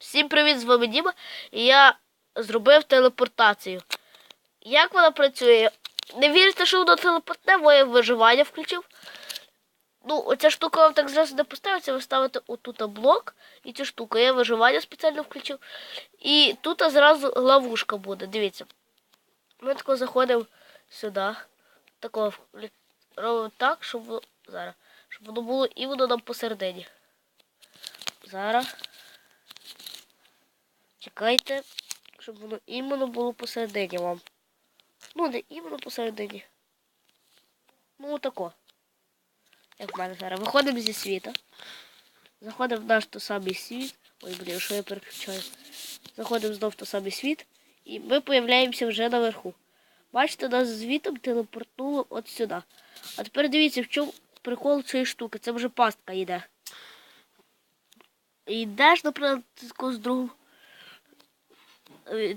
Всім привіт, з вами Діма. І я зробив телепортацію. Як вона працює? Не вірите, що воно телепортне, моє виживання включив. Ну, оця штука вам так зразу не поставиться, ви ставите отут блок і цю штуку. Я виживання спеціально включив. І тут зразу ловушка буде. Дивіться. Ми тако заходимо сюди. Тако робимо так, щоб воно- зараз. Щоб воно було іменно нам посередині. Зараз. Чекайте, щоб воно іменно було посередині вам. Ну, не іменно посередині. Ну, отако. Як в мене зараз. Виходимо зі світа. Заходимо в наш той самий світ. Ой, блін, що я переключаю. Заходимо знов в той самий світ. І ми появляємося вже наверху. Бачите, нас звітом телепортнуло от сюди. А тепер дивіться, в чому прикол цієї штуки. Це вже пастка йде. Йдеш, наприклад, з другом. Е,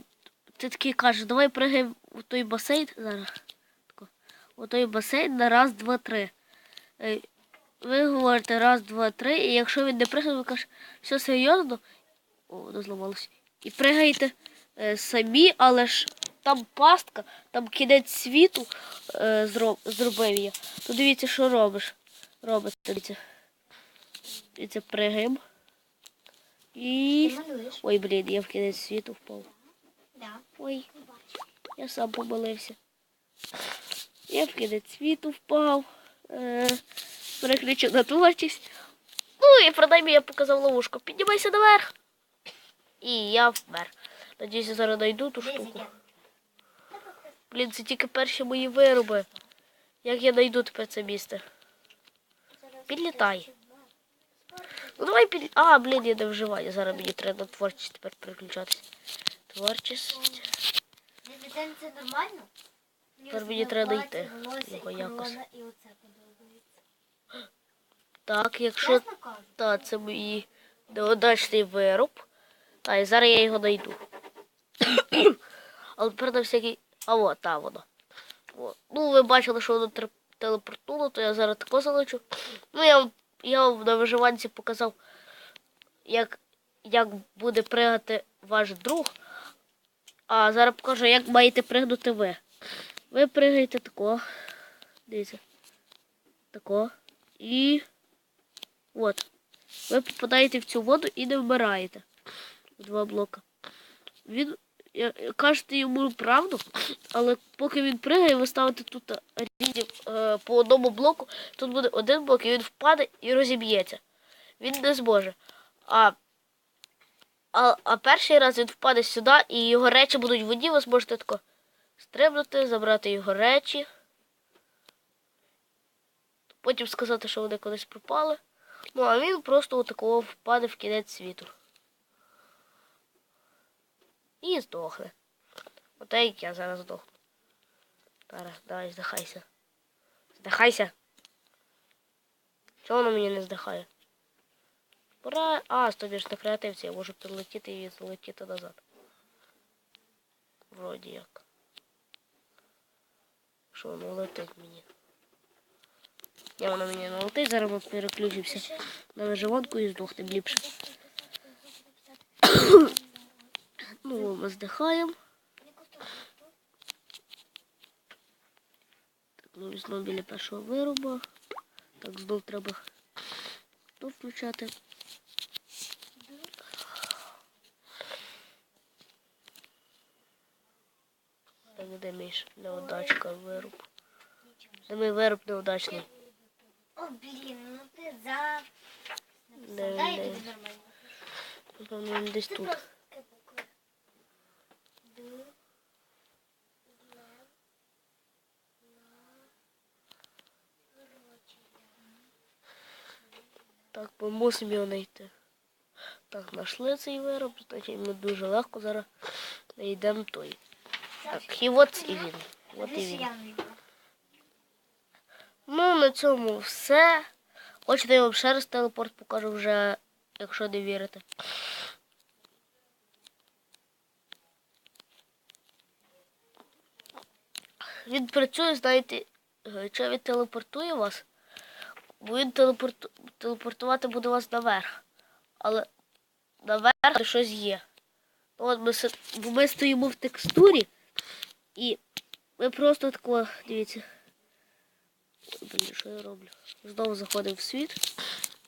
Ти такий кажеш, давай пригай у той басейн зараз. У той басейн на раз, два, три. Е, Ви говорите раз, два, три, і якщо він не пригає, ви кажете, все серйозно. О, воно зламалося. І пригаєте е, самі, але ж там пастка, там кінець світу е, зроб, зробив я. То дивіться, що робиш. Робите, дивіться. Дивіться, пригаємо. І. Ой, блін, я в кінець світу впав. Да. Ой, я сам помилився. Я в кінець світу впав. Е, переключив на творчість. Ну і принаймні я показав ловушку. Піднімайся наверх. І я вмер. Надіюсь, я зараз знайду ту штуку. Блін, це тільки перші мої вироби. Як я знайду тепер це місце? Підлітай. Ну давай під... А, блін, я не вживаю. Зараз мені треба на творчість тепер переключатись. Творчість. Дитини це нормально? Тепер мені треба знайти його якось. Так, якщо Чесно кажу. та, це мій неудачний вироб. Та, і зараз я його знайду. Але тепер на всякий. А от, та воно. Ну, ви бачили, що воно телепортнуло, то я зараз тако залечу. Ну, я, вам- я на виживанці показав, як, як буде пригати ваш друг. А зараз покажу, як маєте пригнути ви. Ви пригаєте тако. Дивіться. Тако. І. От. Ви попадаєте в цю воду і не вмираєте. Два блока. Він кажете йому правду, але поки він пригає, ви ставите тут різні е, по одному блоку. Тут буде один блок, і він впаде і розіб'ється. Він не зможе. А, а, а перший раз він впаде сюди, і його речі будуть в воді, ви зможете тако стрибнути, забрати його речі. Потім сказати, що вони кудись пропали. Ну, а він просто отакого впаде в кінець світу. І здохне. Оте як я зараз здохну. Зараз, давай, здихайся. Здихайся. Чого воно мені не здихає? Пора. А, тобі ж на креативці, я можу підлетіти і залетіти назад. Вроді як. Що воно летить мені. Я воно мені не летить, зараз ми переключимося на виживанку і здохнемо ліпше. ну, ми. Так, ну, знову біля першого вироба. Так, знов треба то включати. Так, де мій неудачка вируб? Де мій вируб неудачний? О, блін, ну ти за... Він? нормально. Напевно, він десь тут. Так, ми мусимо його знайти. Так, знайшли цей вироб, значить ми дуже легко зараз знайдемо той. Так, і от і він. От і він. Ну, на цьому все. Хочете, я вам ще раз телепорт покажу вже, якщо не вірите. Він працює, знаєте, що він телепортує вас, бо він телепорту... телепортувати буде вас наверх. Але наверх щось є. Ну, От ми, ми стоїмо в текстурі і ми просто тако, дивіться. Блін, що я роблю? Знову заходимо в світ.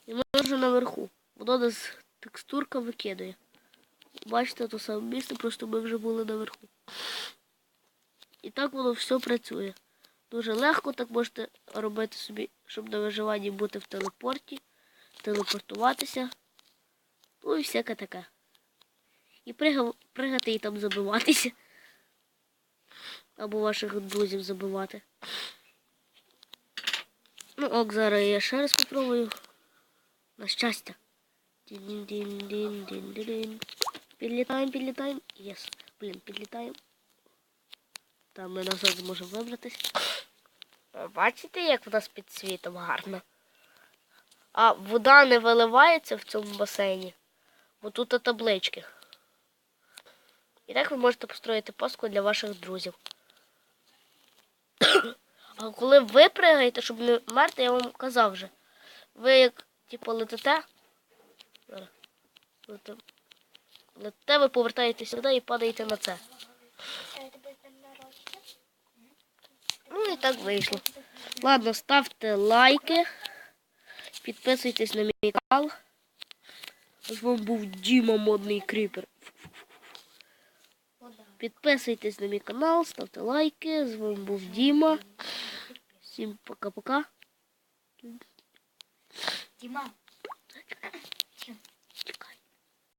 І ми вже наверху. Воно нас текстурка викидає. Бачите, то саме місце, просто ми вже були наверху. І так воно все працює. Дуже легко так можете робити собі, щоб на виживанні бути в телепорті, телепортуватися. Ну і всяке таке. І пригати і там забиватися. Або ваших друзів забивати. Ну, ок, зараз я ще раз попробую. На щастя. Дін-дін-дін-дін-дін-дін. Підлітаємо, підлітаємо. Єс. Блін, підлітаємо. Там ми назад зможемо вибратись. Бачите, як в нас під світом гарно. А вода не виливається в цьому басейні, бо тут таблички. І так ви можете построїти паску для ваших друзів. А коли ви пригаєте, щоб не вмерти, я вам казав вже. Ви як типу летите. Зараз. Летите, ви повертаєтесь сюди і падаєте на це. Е? Ну і так вийшло. Ладно, ставте лайки, підписуйтесь на мій канал. З вами був Діма Модний Кріпер. Підписуйтесь на мій канал, ставте лайки. З вами був Діма. Всім пока-пока. Діма.